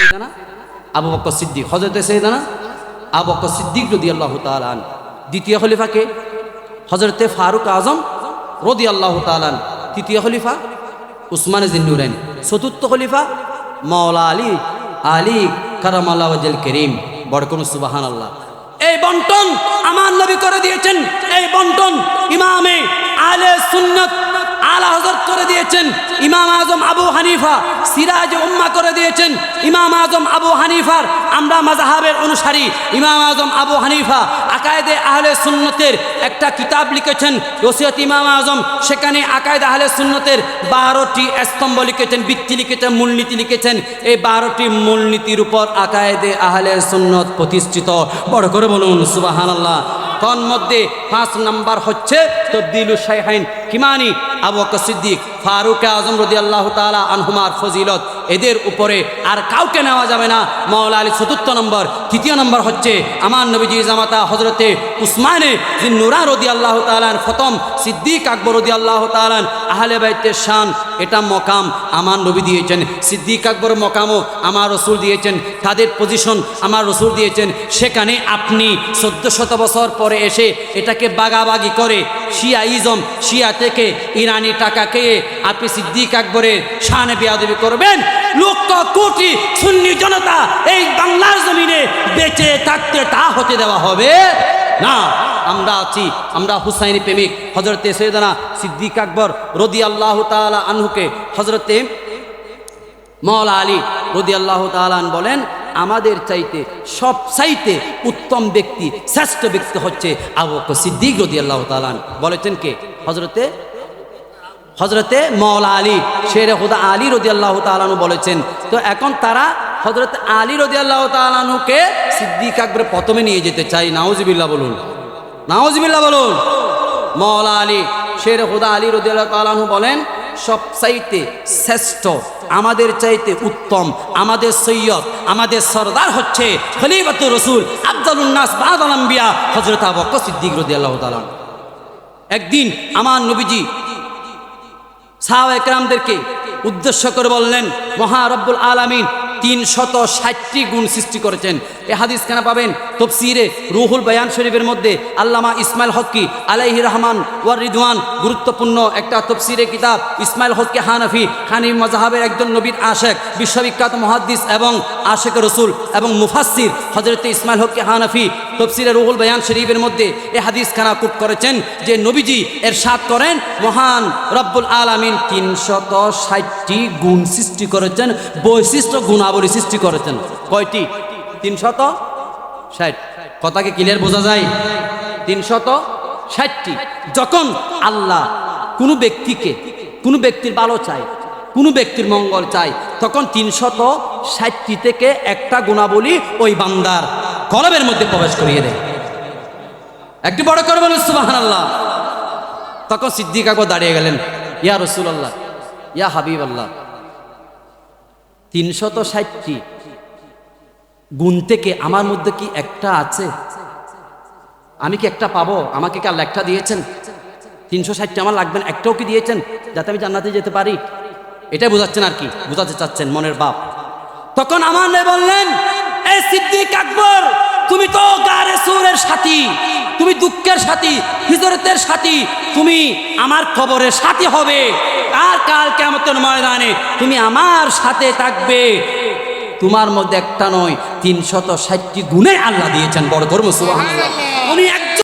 সৈদানা, আবু সিদ্দিক হজরতে আবু সিদ্দিক রদি আল্লাহ তালান দ্বিতীয় খলিফাকে হজরতে ফারুক আজম রদি আল্লাহ তালান তৃতীয় খলিফা উসমান জিন্নুরাইন চতুর্থ খলিফা মাওলা আলী আলী কারাম আল্লাহ করিম। বড় কোন সুবাহান আল্লাহ এই বন্টন আমার নবী করে দিয়েছেন। এই বন্টন ইমামে দিয়েছেন ইমাম আজম আবু হানিফা, সিরাজ উম্মা করে দিয়েছেন ইমাম আজম আবু হানিফার, আমরা মাজাহাবের অনুসারী ইমাম আজম আবু হানিফা, আকায়দে আহলে সুন্নতের একটা কিতাব লিখেছেন রসিয়ত ইমাম আজম, সেখানে আকায়দে আহলে সুন্নতের বারোটি স্তম্ভ লিখেছেন, বৃত্তি লিখেছেন, মূলনীতি লিখেছেন, এই বারোটি মূলনীতির উপর আকায়দে আহলে সুন্নত প্রতিষ্ঠিত। বড় করে বলুন সুবাহান আল্লাহ তন্মধ্যে পাঁচ নাম্বার হচ্ছে তবদিলু শাইহাইন কিমানি আবু সিদ্দিক, ফারুক আজম রদি আল্লাহ তালা আনহুমার ফজিলত। এদের উপরে আর কাউকে নেওয়া যাবে না। মাওলা আলী চতুর্থ নম্বর, তৃতীয় নম্বর হচ্ছে আমার নবীজি জামাতা হজরতে উসমানে নুরা রদি আল্লাহ তালান ফতম সিদ্দিক আকবর রদি আল্লাহ তালান আহলে বাইতের শান, এটা মকাম আমার নবী দিয়েছেন। সিদ্দিক আকবর মকামও আমার রসুল দিয়েছেন। তাদের পজিশন আমার রসুল দিয়েছেন। সেখানে আপনি চোদ্দ শত বছর পরে এসে এটাকে বাগাবাগি করে শিয়া ইজম শিয়া থেকে ইরানি টাকা খেয়ে আপনি সিদ্দিক আকবরের শানে বেয়াদবি করবেন। লক্ষ কোটি সুন্নি জনতা এই বাংলার জমিনে বেঁচে থাকতে তা হতে দেওয়া হবে। না, আমরা আছি, আমরা হুসাইনি প্রেমিক হজরতে সৈয়দানা সিদ্দিক আকবর রদি আল্লাহ তালা আনহুকে হজরতে মৌলা আলী রদি আল্লাহ তালান বলেন আমাদের চাইতে সব চাইতে উত্তম ব্যক্তি, শ্রেষ্ঠ ব্যক্তি হচ্ছে আবু সিদ্দিক রদি আল্লাহ তালান বলেছেন কে? হজরতে হজরতে মৌলা আলী, শের হুদা আলী রদি আল্লাহ তালানু বলেছেন। তো এখন তারা হজরত আলী রদি আল্লাহ তালানুকে সিদ্দিক আকবর প্রথমে নিয়ে যেতে চাই নাউজিবিল্লা বলুন। নাউজিবিল্লা বলুন। মৌলা আলী, শের হুদা আলী রদি আল্লাহ তালানু বলেন সব চাইতে শ্রেষ্ঠ, আমাদের চাইতে উত্তম, আমাদের সৈয়দ, আমাদের সর্দার হচ্ছে খলিফাতুর রসুল আফজালুন্নাস বাদ আলম্বিয়া হজরত আবক্ক সিদ্দিক রদি আল্লাহ তালান একদিন আমার নবীজি সাহাবা একরামদেরকে উদ্দেশ্য করে বললেন, মহারব্বুল আলামিন তিন শত ষাটটি গুণ সৃষ্টি করেছেন। এ হাদিস কেন পাবেন? তফসিরে রুহুল বয়ান শরীফের মধ্যে আল্লামা ইসমাইল হকি আলাইহি রহমান ওয়ার রিদওয়ান গুরুত্বপূর্ণ একটা তফসিরে কিতাব ইসমাইল হকি হানফি হানি মজাহাবের একজন নবীর আশেক, বিশ্ববিখ্যাত মহাদ্দিস এবং আশেক রসুল এবং মুফাসির হজরত ইসমাইল হকি হানফি তফসিরে রুহুল বয়ান শরীফের মধ্যে এ হাদিস খানা কুট করেছেন যে নবীজি এর সাত করেন, মহান রব্বুল আলামিন তিনশত ষাটটি গুণ সৃষ্টি করেছেন, বৈশিষ্ট্য গুণাবলী সৃষ্টি করেছেন। কয়টি? তিনশত ষাট। কথাকে ক্লিয়ার বোঝা যায়? তিনশত ষাটটি। যখন আল্লাহ কোনো ব্যক্তিকে, কোনো ব্যক্তির ভালো চায়, কোনো ব্যক্তির মঙ্গল চায়, তখন তিনশত ষাটটি থেকে একটা গুণাবলী ওই বান্দার কলবের মধ্যে প্রবেশ করিয়ে দেয়। একটু বড় করে বলুন সুবাহান আল্লাহ তখন সিদ্দিক আকবর দাঁড়িয়ে গেলেন, ইয়া রসুল আল্লাহ ইয়া হাবিব আল্লাহ তিনশত ষাটটি গুণ থেকে আমার মধ্যে কি একটা আছে? আমি কি একটা পাবো? আমাকে কি একটা দিয়েছেন? তিনশো ষাটটি আমার লাগবেন, একটাও কি দিয়েছেন? যাতে আমি জান্নাতে যেতে পারি? এটাই বোঝাচ্ছেন আর কি? বোঝাতে চাচ্ছেন মনের বাপ তখন আমার বললেন, এ সিদ্দিক আকবর, তুমি তো গারে সুরের সাথী, তুমি দুঃখের সাথী, হিজরতের সাথী, তুমি আমার খবরের সাথী হবে। আর কাল কেমতের ময়দানে তুমি আমার সাথে থাকবে। তোমার মধ্যে একটা নয় তিনশত ষাটটি গুণে আল্লাহ দিয়েছেন বড় ধর্ম সুবাহ উনি এক